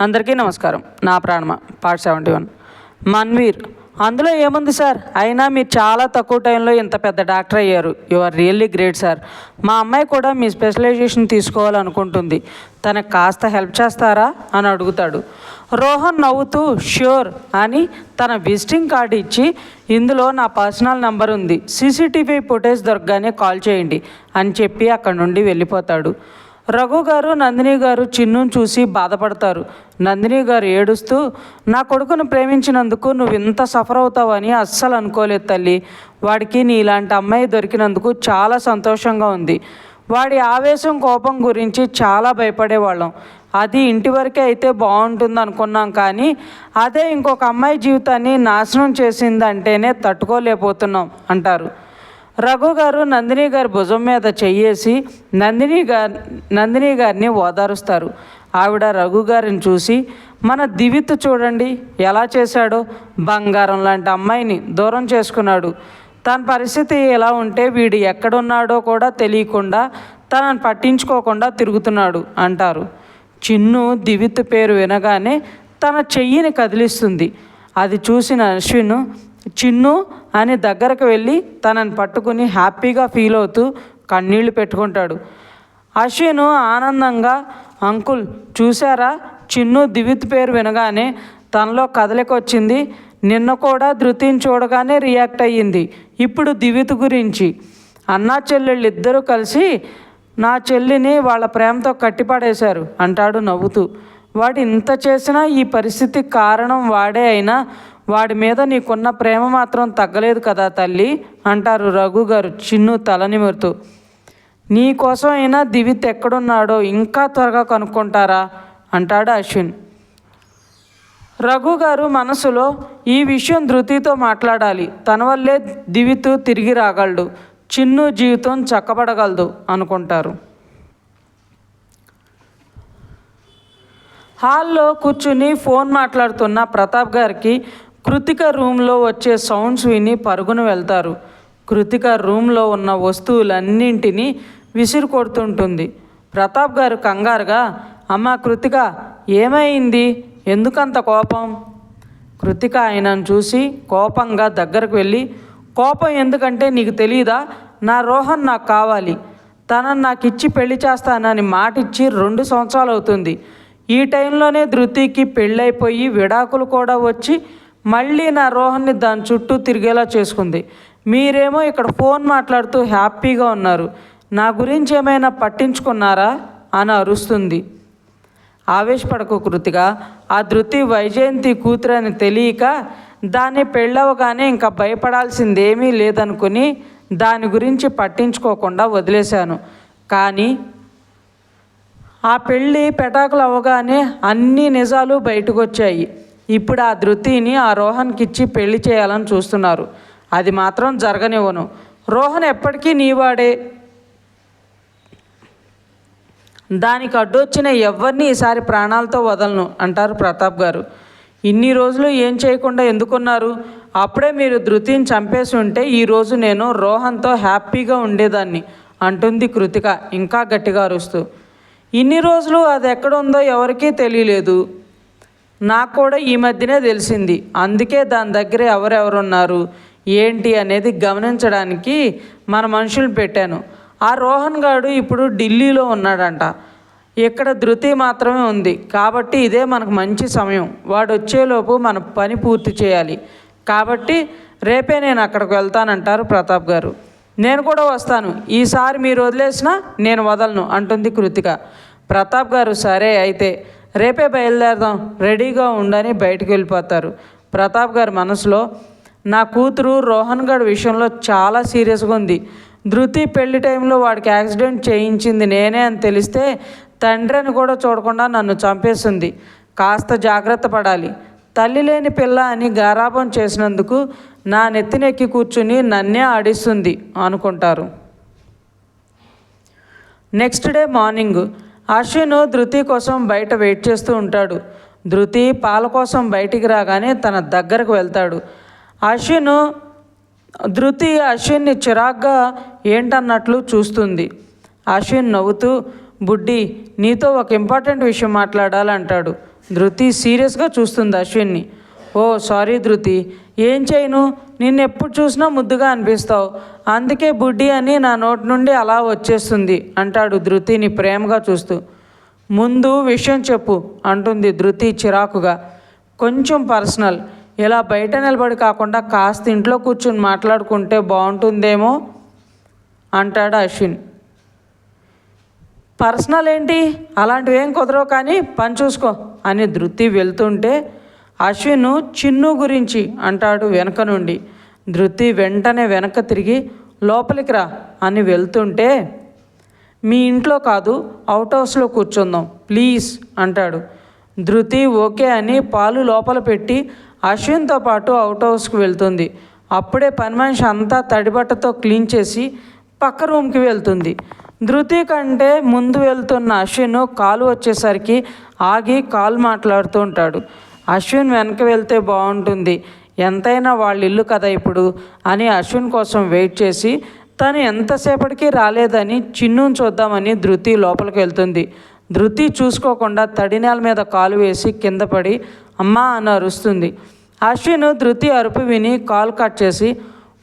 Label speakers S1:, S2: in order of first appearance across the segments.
S1: అందరికీ నమస్కారం. నా ప్రాణమ? Part seventy one. మన్వీర్ అందులో ఏముంది సార్? అయినా మీరు చాలా తక్కువ టైంలో ఇంత పెద్ద డాక్టర్ అయ్యారు. You are really great sir. మా అమ్మాయి కూడా మీ స్పెషలైజేషన్ తీసుకోవాలనుకుంటుంది. తనకు కాస్త హెల్ప్ చేస్తారా? అని అడుగుతాడు. రోహన్ నవ్వుతూ ష్యూర్ అని తన విజిటింగ్ కార్డు ఇచ్చి ఇందులో నా పర్సనల్ నెంబర్ ఉంది. సీసీటీవీ ఫుటేజ్ దొరకగానే కాల్ చేయండి అని చెప్పి అక్కడి నుండి వెళ్ళిపోతాడు. రఘు గారు నందిని గారు చిన్నును చూసి బాధపడతారు. నందిని గారు ఏడుస్తూ నా కొడుకును ప్రేమించినందుకు నువ్వు ఇంత సఫర్ అవుతావని అస్సలు అనుకోలేదు తల్లి. వాడికి నీ ఇలాంటి అమ్మాయి దొరికినందుకు చాలా సంతోషంగా ఉంది. వాడి ఆవేశం కోపం గురించి చాలా భయపడేవాళ్ళం. అది ఇంటి వరకే అయితే బాగుంటుంది అనుకున్నాం కానీ అదే ఇంకొక అమ్మాయి జీవితాన్ని నాశనం చేసిందంటేనే తట్టుకోలేకపోతున్నాం అంటారు. రఘు గారు నందిని గారి భుజం మీద చెయ్యేసి నందిని గారి నందిని గారిని ఓదారుస్తారు. ఆవిడ రఘు గారిని చూసి మన దివిత్ చూడండి ఎలా చేశాడో. బంగారం లాంటి అమ్మాయిని దూరం చేసుకున్నాడు. తన పరిస్థితి ఎలా ఉంటే వీడు ఎక్కడున్నాడో కూడా తెలియకుండా తనను పట్టించుకోకుండా తిరుగుతున్నాడు అంటారు. చిన్ను దివిత్ పేరు వినగానే తన చెయ్యిని కదిలిస్తుంది. అది చూసిన అశ్విన్ చిన్ను అని దగ్గరకు వెళ్ళి తనని పట్టుకుని హ్యాపీగా ఫీల్ అవుతూ కన్నీళ్ళు పెట్టుకుంటాడు. అశ్విన్ ఆనందంగా అంకుల్ చూసారా చిన్ను దివిత్ పేరు వినగానే తనలో కదలికొచ్చింది. నిన్న కూడా ధృతిని చూడగానే రియాక్ట్ అయ్యింది. ఇప్పుడు దివిత్ గురించి అన్నా చెల్లెళ్ళు ఇద్దరూ కలిసి నా చెల్లిని వాళ్ళ ప్రేమతో కట్టిపడేశారు అంటాడు నవ్వుతూ. వాడు ఇంత చేసినా ఈ పరిస్థితికి కారణం వాడే అయినా వాడి మీద నీకున్న ప్రేమ మాత్రం తగ్గలేదు కదా తల్లి అంటారు రఘు గారు చిన్ను తలనిమురుతూ నీ కోసం అయినా దివిత్ ఎక్కడున్నాడో ఇంకా త్వరగా కనుక్కుంటారా? అంటాడు అశ్విన్. రఘు గారు మనసులో ఈ విషయం ధృతితో మాట్లాడాలి. తన వల్లే దివిత్ తిరిగి రాగలడు. చిన్ను జీవితం చక్కబడగలదు అనుకుంటారు. హాల్లో కూర్చుని ఫోన్ మాట్లాడుతున్న ప్రతాప్ గారికి కృతిక రూమ్లో వచ్చే సౌండ్స్ విని పరుగున వెళ్తారు. కృతిక రూమ్లో ఉన్న వస్తువులన్నింటినీ విసిరు కొడుతుంటుంది ప్రతాప్ గారు కంగారుగా అమ్మ కృతిక ఏమైంది? ఎందుకంత కోపం? కృతిక ఆయనను చూసి కోపంగా దగ్గరకు వెళ్ళి కోపం ఎందుకంటే నీకు తెలియదా నా రోహన్ నాకు కావాలి. తనను నాకు ఇచ్చి పెళ్ళి చేస్తానని మాటిచ్చి రెండు సంవత్సరాలు అవుతుంది ఈ టైంలోనే ధృతికి పెళ్ళైపోయి విడాకులు కూడా వచ్చి మళ్ళీ నా రోహన్ని దాని చుట్టూ తిరిగేలా చేసుకుంది. మీరేమో ఇక్కడ ఫోన్ మాట్లాడుతూ హ్యాపీగా ఉన్నారు. నా గురించి ఏమైనా పట్టించుకున్నారా? అని అరుస్తుంది. ఆవేశపడకు కృతిగా. ఆ ధృతి వైజయంతి కూతురని తెలియక దాన్ని పెళ్ళవగానే ఇంకా భయపడాల్సిందేమీ లేదనుకుని దాని గురించి పట్టించుకోకుండా వదిలేశాను. కానీ ఆ పెళ్ళి పెటాకులు అవ్వగానే అన్ని నిజాలు బయటకు వచ్చాయి ఇప్పుడు ఆ ధృతిని ఆ రోహన్కి ఇచ్చి పెళ్ళి చేయాలని చూస్తున్నారు. అది మాత్రం జరగనివ్వను. రోహన్ ఎప్పటికీ నీవాడే. దానికి అడ్డొచ్చిన ఎవరిని ఈసారి ప్రాణాలతో వదలను అంటారు ప్రతాప్ గారు. ఇన్ని రోజులు ఏం చేయకుండా ఎందుకున్నారు? అప్పుడే మీరు ధృతిని చంపేసి ఉంటే ఈరోజు నేను రోహన్తో హ్యాపీగా ఉండేదాన్ని అంటుంది కృతిక ఇంకా గట్టిగా అరుస్తూ. ఇన్ని రోజులు అది ఎక్కడుందో ఎవరికీ తెలియలేదు. నాకు కూడా ఈ మధ్యనే తెలిసింది. అందుకే దాని దగ్గర ఎవరెవరున్నారు? ఏంటి అనేది గమనించడానికి మన మనుషులు పెట్టాను. ఆ రోహన్ గాడు ఇప్పుడు ఢిల్లీలో ఉన్నాడంట. ఇక్కడ ధృతి మాత్రమే ఉంది. కాబట్టి ఇదే మనకు మంచి సమయం. వాడు వచ్చేలోపు మన పని పూర్తి చేయాలి. కాబట్టి రేపే నేను అక్కడికి వెళ్తానంటారు ప్రతాప్ గారు. నేను కూడా వస్తాను. ఈసారి మీరు వదిలేసినా నేను వదలను అంటుంది కృతిక. ప్రతాప్ గారు సరే అయితే రేపే బయలుదేరదాం. రెడీగా ఉండని బయటకు వెళ్ళిపోతారు. ప్రతాప్ గారి మనసులో నా కూతురు రోహన్ గడ్ విషయంలో చాలా సీరియస్గా ఉంది. ధృతి పెళ్ళి టైంలో వాడికి యాక్సిడెంట్ చేయించింది నేనే అని తెలిస్తే తండ్రిని కూడా చూడకుండా నన్ను చంపేస్తుంది. కాస్త జాగ్రత్త పడాలి. తల్లి లేని పిల్ల అని గారాభం చేసినందుకు నా నెత్తినెక్కి కూర్చుని నన్నే ఆడిస్తుంది అనుకుంటారు. నెక్స్ట్ డే మార్నింగ్ అశ్విన్ ధృతి కోసం బయట వెయిట్ చేస్తూ ఉంటాడు. ధృతి పాల కోసం బయటికి రాగానే తన దగ్గరకు వెళ్తాడు. అశ్విన్ ధృతి అశ్విన్ని చిరాగ్గా ఏంటన్నట్లు చూస్తుంది. అశ్విన్ నవ్వుతూ బుడ్డి నీతో ఒక ఇంపార్టెంట్ విషయం మాట్లాడాలంటాడు. ధృతి సీరియస్గా చూస్తుంది అశ్విన్ని ఓ సారీ ధృతి. ఏం చేయను? నిన్ను ఎప్పుడు చూసినా ముద్దుగా అనిపిస్తావు. అందుకే బుడ్డి అని నా నోటి నుండి అలా వచ్చేస్తుంది అంటాడు ధృతిని ప్రేమగా చూస్తూ. ముందు విషయం చెప్పు అంటుంది ధృతి చిరాకుగా. కొంచెం పర్సనల్. ఇలా బయట నిలబడి కాకుండా కాస్త ఇంట్లో కూర్చుని మాట్లాడుకుంటే బాగుంటుందేమో అంటాడు అశ్విన్. పర్సనల్ ఏంటి? అలాంటివి ఏం కుదరవు కానీ పని చూసుకో అని ధృతి వెళ్తుంటే అశ్విన్ చిన్ను గురించి అంటాడు వెనక నుండి. ధృతి వెంటనే వెనక తిరిగి లోపలికి రా అని వెళ్తుంటే మీ ఇంట్లో కాదు అవుట్ హౌస్లో కూర్చుందాం ప్లీజ్ అంటాడు. ధృతి ఓకే అని పాలు లోపల పెట్టి అశ్విన్తో పాటు అవుట్ హౌస్కి వెళ్తుంది. అప్పుడే పని మనిషి అంతా తడిబట్టతో క్లీన్ చేసి పక్క రూమ్కి వెళ్తుంది. ధృతి కంటే ముందు వెళ్తున్న అశ్విన్ కాలు వచ్చేసరికి ఆగి కాలు మాట్లాడుతూ ఉంటాడు. అశ్విన్ వెనక వెళ్తే బాగుంటుంది. ఎంతైనా వాళ్ళ ఇల్లు కదా ఇప్పుడు? అని అశ్విన్ కోసం వెయిట్ చేసి తను ఎంతసేపటికి రాలేదని చిన్నును చూద్దామని ధృతి లోపలికి వెళ్తుంది. ధృతి చూసుకోకుండా తడినేల మీద కాలు వేసి కింద పడి అమ్మా అని అరుస్తుంది. అశ్విన్ ధృతి అరుపు విని కాల్ కట్ చేసి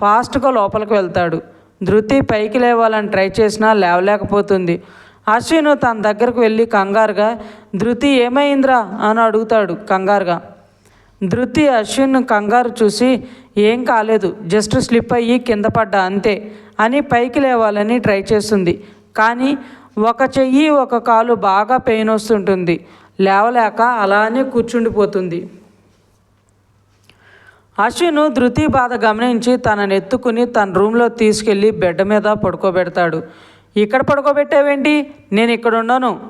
S1: ఫాస్ట్గా లోపలికి వెళ్తాడు. ధృతి పైకి లేవాలని ట్రై చేసినా లేవలేకపోతుంది. అశ్విన్ తన దగ్గరకు వెళ్ళి కంగారుగా ధృతి ఏమైందిరా? అని అడుగుతాడు కంగారుగా. ధృతి అశ్విన్ కంగారు చూసి ఏం కాలేదు జస్ట్ స్లిప్ అయ్యి కింద పడ్డా అంతే అని పైకి లేవాలని ట్రై చేస్తుంది. కానీ ఒక చెయ్యి ఒక కాలు బాగా పెయిన్ వస్తుంటుంది. లేవలేక అలానే కూర్చుండిపోతుంది. అశ్విను ధృతి బాధ గమనించి తనని ఎత్తుకుని తన రూమ్లో తీసుకెళ్ళి బెడ్ మీద పడుకోబెడతాడు. ఇక్కడ పడుకోబెట్టావేంటి? నేను ఇక్కడ ఉండను.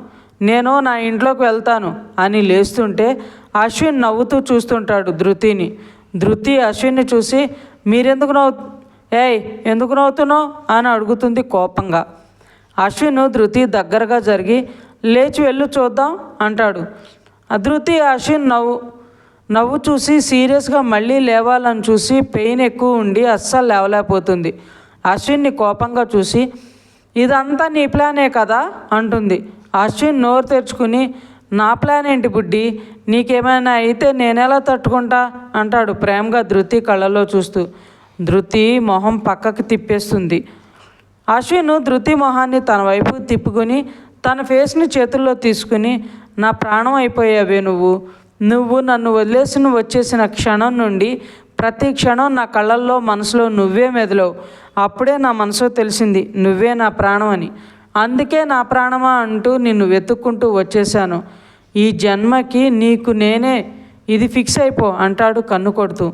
S1: నేను నా ఇంట్లోకి వెళ్తాను అని లేస్తుంటే అశ్విన్ నవ్వుతూ చూస్తుంటాడు ధృతిని. ధృతి అశ్విన్ని చూసి మీరెందుకు నవ్వు ఏయ్ ఎందుకు నవ్వుతున్నావు? అని అడుగుతుంది కోపంగా. అశ్విన్ ధృతి దగ్గరగా జరిగి లేచి వెళ్ళు చూద్దాం అంటాడు. ధృతి అశ్విన్ నవ్వు నవ్వు చూసి సీరియస్గా మళ్ళీ లేవాలని చూసి పెయిన్ ఎక్కువ ఉండి అస్సలు లేవలేకపోతుంది. అశ్విన్ని కోపంగా చూసి ఇదంతా నీ ప్లానే కదా? అంటుంది. అశ్విన్ నోరు తెరుచుకుని నా ప్లాన్ ఏంటి బుడ్డి? నీకేమైనా అయితే నేనెలా తట్టుకుంటా? అంటాడు ప్రేమగా ధృతి కళ్ళలో చూస్తూ. ధృతి మొహం పక్కకి తిప్పేస్తుంది. అశ్విన్ ధృతి మొహాన్ని తన వైపు తిప్పుకొని తన ఫేస్ని చేతుల్లో తీసుకుని నా ప్రాణం అయిపోయావే నువ్వు. నువ్వు నన్ను వదిలేసి నువ్వు వచ్చేసిన క్షణం నుండి ప్రతి క్షణం నా కళ్ళల్లో మనసులో నువ్వే మెదలవు. అప్పుడే నా మనసు తెలిసింది నువ్వే నా ప్రాణం అని. అందుకే నా ప్రాణమా అంటూ నిన్ను వెతుక్కుంటూ వచ్చేసాను ఈ జన్మకి నీకు నేనే ఇది ఫిక్స్ అయిపో అంటాడు కన్ను కొడుతూ.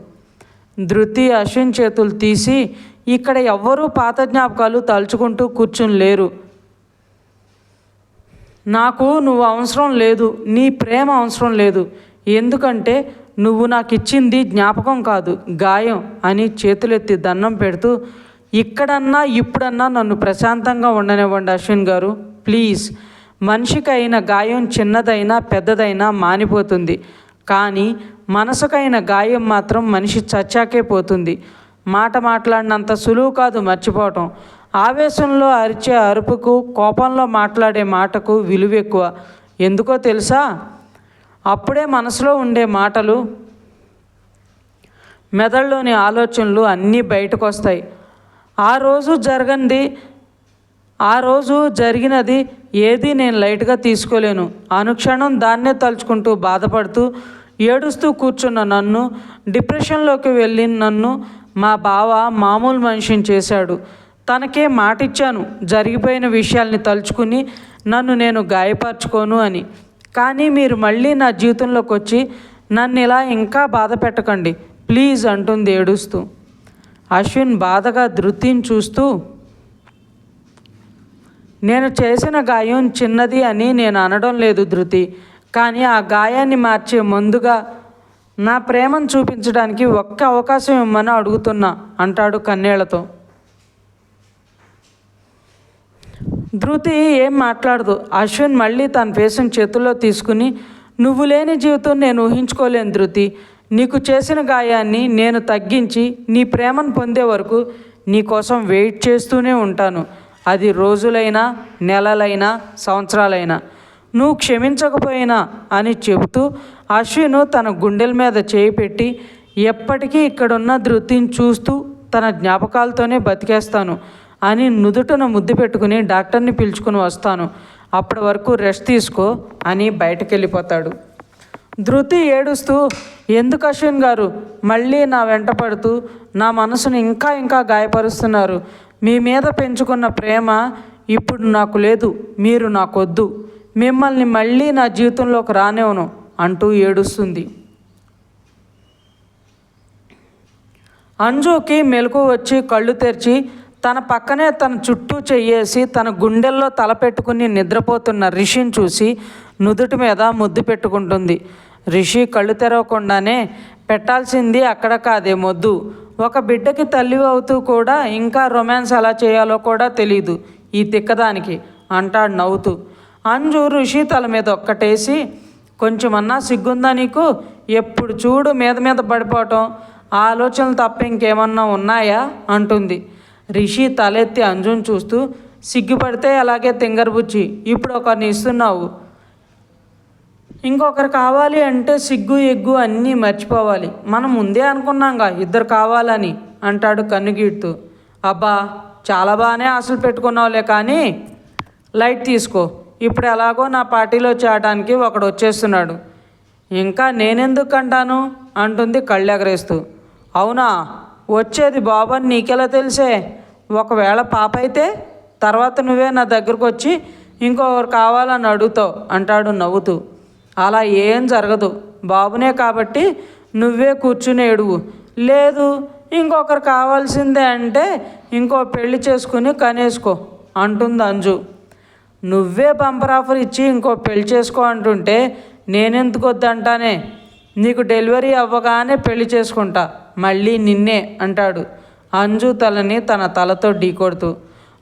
S1: ధృతి అశ్విన్ చేతులు తీసి ఇక్కడ ఎవ్వరూ పాత జ్ఞాపకాలు తలుచుకుంటూ కూర్చుని లేరు నాకు నువ్వు అవసరం లేదు నీ ప్రేమ అవసరం లేదు. ఎందుకంటే నువ్వు నాకు ఇచ్చింది జ్ఞాపకం కాదు గాయం అని చేతులెత్తి దండం పెడుతూ ఇక్కడన్నా ఇప్పుడన్నా నన్ను ప్రశాంతంగా ఉండనివ్వండి అశ్విన్ గారు ప్లీజ్. మనిషికైన గాయం చిన్నదైనా పెద్దదైనా మానిపోతుంది. కానీ మనసుకైన గాయం మాత్రం మనిషి చచ్చాకే పోతుంది. మాట మాట్లాడినంత సులువు కాదు మర్చిపోవటం. ఆవేశంలో అరిచే అరుపుకు కోపంలో మాట్లాడే మాటకు విలువ ఎక్కువ ఎందుకో తెలుసా? అప్పుడే మనసులో ఉండే మాటలు మెదడులోని ఆలోచనలు అన్నీ బయటకు వస్తాయి ఆ రోజు జరగంది ఆ రోజు జరిగినది ఏది నేను లైట్గా తీసుకోలేను. అనుక్షణం దాన్నే తలుచుకుంటూ బాధపడుతూ ఏడుస్తూ కూర్చున్న నన్ను డిప్రెషన్లోకి వెళ్ళిన నన్ను మా బావ మామూలు మనిషిని చేశాడు. తనకే మాటిచ్చాను జరిగిపోయిన విషయాల్ని తలుచుకుని నన్ను నేను గాయపరచుకోను అని. కానీ మీరు మళ్ళీ నా జీవితంలోకి వచ్చి నన్ను ఇలా ఇంకా బాధ పెట్టకండి. ప్లీజ్ అంటుంది ఏడుస్తూ. అశ్విన్ బాధగా ధృతిని చూస్తూ నేను చేసిన గాయం చిన్నది అని నేను అనడం లేదు ధృతి కానీ ఆ గాయాన్ని మార్చే ముందుగా నా ప్రేమను చూపించడానికి ఒక్క అవకాశం ఇమ్మని అడుగుతున్నా అంటాడు కన్నేళ్ళతో. ధృతి ఏం మాట్లాడదు. అశ్విన్ మళ్ళీ తన ఫేస్ని చేతుల్లో తీసుకుని నువ్వు లేని జీవితం నేను ఊహించుకోలేను ధృతి. నీకు చేసిన గాయాన్ని నేను తగ్గించి నీ ప్రేమను పొందే వరకు నీ కోసం వెయిట్ చేస్తూనే ఉంటాను. అది రోజులైనా నెలలైనా సంవత్సరాలైనా. నువ్వు క్షమించకపోయినా అని చెబుతూ అశ్విను తన గుండెల మీద చేయి పెట్టి ఎప్పటికీ ఇక్కడున్న ధృతిని చూస్తూ తన జ్ఞాపకాలతోనే బతికేస్తాను. అని నుదుటన ముద్దు పెట్టుకుని డాక్టర్ని పిలుచుకుని వస్తాను. అప్పటి వరకు రెస్ట్ తీసుకో అని బయటకు వెళ్ళిపోతాడు ధృతి ఏడుస్తూ ఎందుకు అశ్విన్ గారు? మళ్ళీ నా వెంట పడుతూ నా మనసును ఇంకా ఇంకా గాయపరుస్తున్నారు. మీ మీద పెంచుకున్న ప్రేమ ఇప్పుడు నాకు లేదు మీరు నాకొద్దు. మిమ్మల్ని మళ్ళీ నా జీవితంలోకి రానివ్వను అంటూ ఏడుస్తుంది. అంజుకి మెలకు వచ్చి కళ్ళు తెరిచి తన పక్కనే తన చుట్టూ చెయ్యేసి తన గుండెల్లో తల పెట్టుకుని నిద్రపోతున్న రిషిని చూసి నుదుటి మీద ముద్దు పెట్టుకుంటుంది. రిషి కళ్ళు తెరవకుండానే పెట్టాల్సింది అక్కడ కాదే మొద్దు. ఒక బిడ్డకి తల్లి అవుతూ కూడా ఇంకా రొమాన్స్ ఎలా చేయాలో కూడా తెలియదు ఈ తిక్కదానికి అంటాడు నవ్వుతూ. అంజు ఋషి తల మీద ఒక్కటేసి కొంచెమన్నా సిగ్గుందా నీకు? ఎప్పుడు చూడు మీద మీద పడిపోవటం. ఆలోచనలు తప్ప ఇంకేమన్నా ఉన్నాయా? అంటుంది. రిషి తలెత్తి అంజున్ చూస్తూ సిగ్గుపడితే అలాగే తింగరబుచ్చి ఇప్పుడు ఒకరిని ఇస్తున్నావు. ఇంకొకరు కావాలి అంటే సిగ్గు ఎగ్గు అన్నీ మర్చిపోవాలి. మనం ముందే అనుకున్నాంగా ఇద్దరు కావాలని అంటాడు కన్నుగీడుతూ. అబ్బా చాలా బాగానే ఆశలు పెట్టుకున్నావులే కానీ లైట్ తీసుకో. ఇప్పుడు ఎలాగో నా పార్టీలో చేరడానికి ఒకడు వచ్చేస్తున్నాడు. ఇంకా నేనెందుకు అంటాను? అంటుంది కళ్ళెగరేస్తూ. అవునా? వచ్చేది బాబు అని నీకెలా తెలిసే? ఒకవేళ పాప అయితే తర్వాత నువ్వే నా దగ్గరకు వచ్చి ఇంకొకరు కావాలని అడుగుతావు అంటాడు నవ్వుతూ. అలా ఏం జరగదు. బాబునే కాబట్టి నువ్వే కూర్చుని ఏడువు. లేదు ఇంకొకరు కావాల్సిందే అంటే ఇంకో పెళ్ళి చేసుకుని కనేసుకో అంటుంది అంజు. నువ్వే బంపర్ ఆఫర్ ఇచ్చి ఇంకో పెళ్ళి చేసుకో అంటుంటే నేనెందుకు వద్దంటానే నీకు డెలివరీ అవ్వగానే పెళ్ళి చేసుకుంటా. మళ్ళీ నిన్నే అంటాడు. అంజు తలని తన తలతో ఢీకొడుతూ.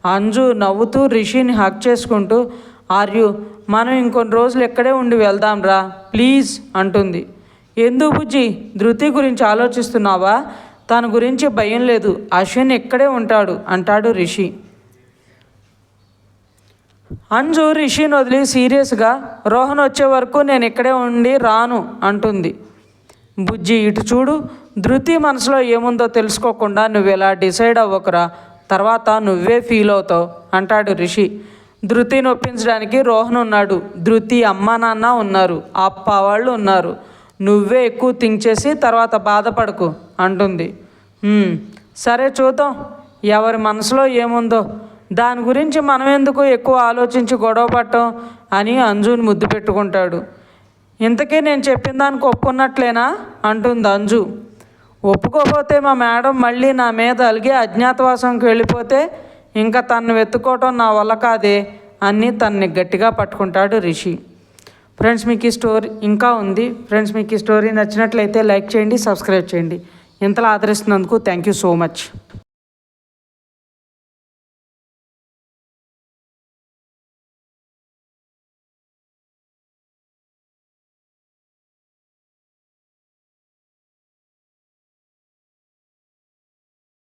S1: అంజు నవ్వుతూ రిషిని హక్ చేసుకుంటూ ఆర్యు మనం ఇంకొన్ని రోజులు ఇక్కడే ఉండి వెళ్దాం రా ప్లీజ్ అంటుంది. ఎందుకు బుజ్జి? ధృతి గురించి ఆలోచిస్తున్నావా? తన గురించి భయం లేదు. అశ్విన్ ఇక్కడే ఉంటాడు? అంటాడు రిషి. అంజు రిషిని వదిలి సీరియస్గా రోహన్ వచ్చే వరకు నేను ఇక్కడే ఉండి రాను అంటుంది. బుజ్జి ఇటు చూడు. ధృతి మనసులో ఏముందో తెలుసుకోకుండా నువ్వు ఇలా డిసైడ్ అవ్వకురా? తర్వాత నువ్వే ఫీల్ అవుతావు అంటాడు రిషి. ధృతిని ఒప్పించడానికి రోహన్ ఉన్నాడు. ధృతి అమ్మ నాన్న ఉన్నారు. అప్ప వాళ్ళు ఉన్నారు. నువ్వే ఎక్కువ థింక్ చేసి తర్వాత బాధపడకు అంటుంది. సరే చూద్దాం. ఎవరి మనసులో ఏముందో? దాని గురించి మనం ఎందుకు ఎక్కువ ఆలోచించి గొడవ పట్టం అని అంజుని ముద్దు పెట్టుకుంటాడు. ఇంతకీ నేను చెప్పిన దానికి ఒప్పుకున్నట్లేనా? అంటుంది అంజు. ఒప్పుకోకపోతే మా మేడం మళ్ళీ నా మీద అలిగి అజ్ఞాతవాసంకి వెళ్ళిపోతే ఇంకా తన్ను వెతుక్కోవటం నా వల్ల కాదే అని తన్ని గట్టిగా పట్టుకుంటాడు రిషి. ఫ్రెండ్స్ మీకు ఈ స్టోరీ ఇంకా ఉంది. ఫ్రెండ్స్ మీకు ఈ స్టోరీ నచ్చినట్లయితే లైక్ చేయండి సబ్స్క్రైబ్ చేయండి. ఇంతలా ఆదరిస్తున్నందుకు థ్యాంక్ యూ సో మచ్.